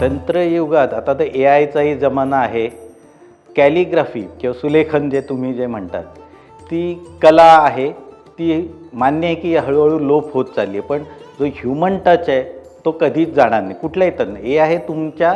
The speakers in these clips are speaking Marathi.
तंत्रयुगात आता तर ए आयचाही जमाना आहे. कॅलिग्राफी किंवा सुलेखन जे तुम्ही जे म्हणतात ती कला आहे ती मान्य आहे की हळूहळू लोप होत चालली आहे. पण जो ह्युमन टच आहे तो कधीच जाणार नाही. कुठल्याही तंत्र ए आहे तुमच्या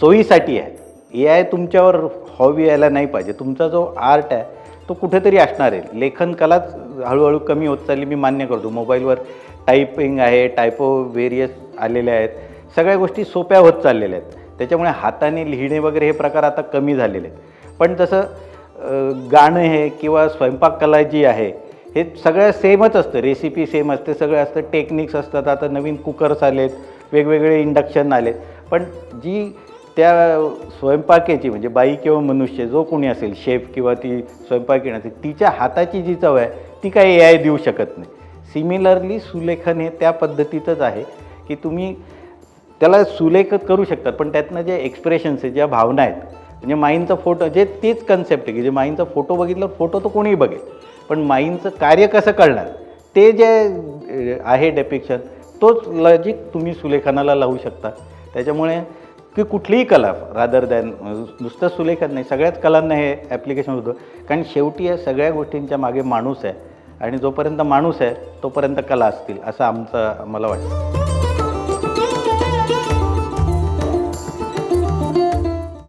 सोयीसाठी आहे. ए आय तुमच्यावर हॉबी यायला नाही पाहिजे. तुमचा जो आर्ट आहे तो कुठेतरी असणार आहे. लेखन कलाच हळूहळू कमी होत चालली मी मान्य करतो. मोबाईलवर टायपिंग आहे टायपो वेरियस आलेले आहेत. सगळ्या गोष्टी सोप्या होत चाललेल्या आहेत. त्याच्यामुळे हाताने लिहिणे वगैरे हे प्रकार आता कमी झालेले आहेत. पण जसं गाणं हे किंवा स्वयंपाक कला जी आहे हे सगळं सेमच असतं. रेसिपी सेम असते सगळं असतं. टेक्निक्स असतात. आता नवीन कुकर्स आलेत वेगवेगळे इंडक्शन आलेत. पण जी त्या स्वयंपाकाची म्हणजे बाई किंवा मनुष्य जो कोणी असेल शेफ किंवा ती स्वयंपाक असेल तिच्या हाताची जी चव आहे ती काही ए आय देऊ शकत नाही. सिमिलरली सुलेखन हे त्या पद्धतीतच आहे की तुम्ही त्याला सुलेख करू शकतात पण त्यातनं जे एक्सप्रेशन्स आहे ज्या भावना आहेत म्हणजे माईंचा फोटो जे तीच कन्सेप्ट आहे की जे माईंचा फोटो बघितलं फोटो तर कोणीही बघेल पण माईंचं कार्य कसं कळणार ते जे आहे डेपिक्शन तोच लॉजिक तुम्ही सुलेखनाला लावू शकता. त्याच्यामुळे की कुठलीही कला रादर दॅन नुसतं सुलेखन नाही सगळ्याच कलांना हे ॲप्लिकेशन होतं कारण शेवटी या सगळ्या गोष्टींच्या मागे माणूस आहे आणि जोपर्यंत माणूस आहे तोपर्यंत कला असतील असं आमचं मला वाटतं.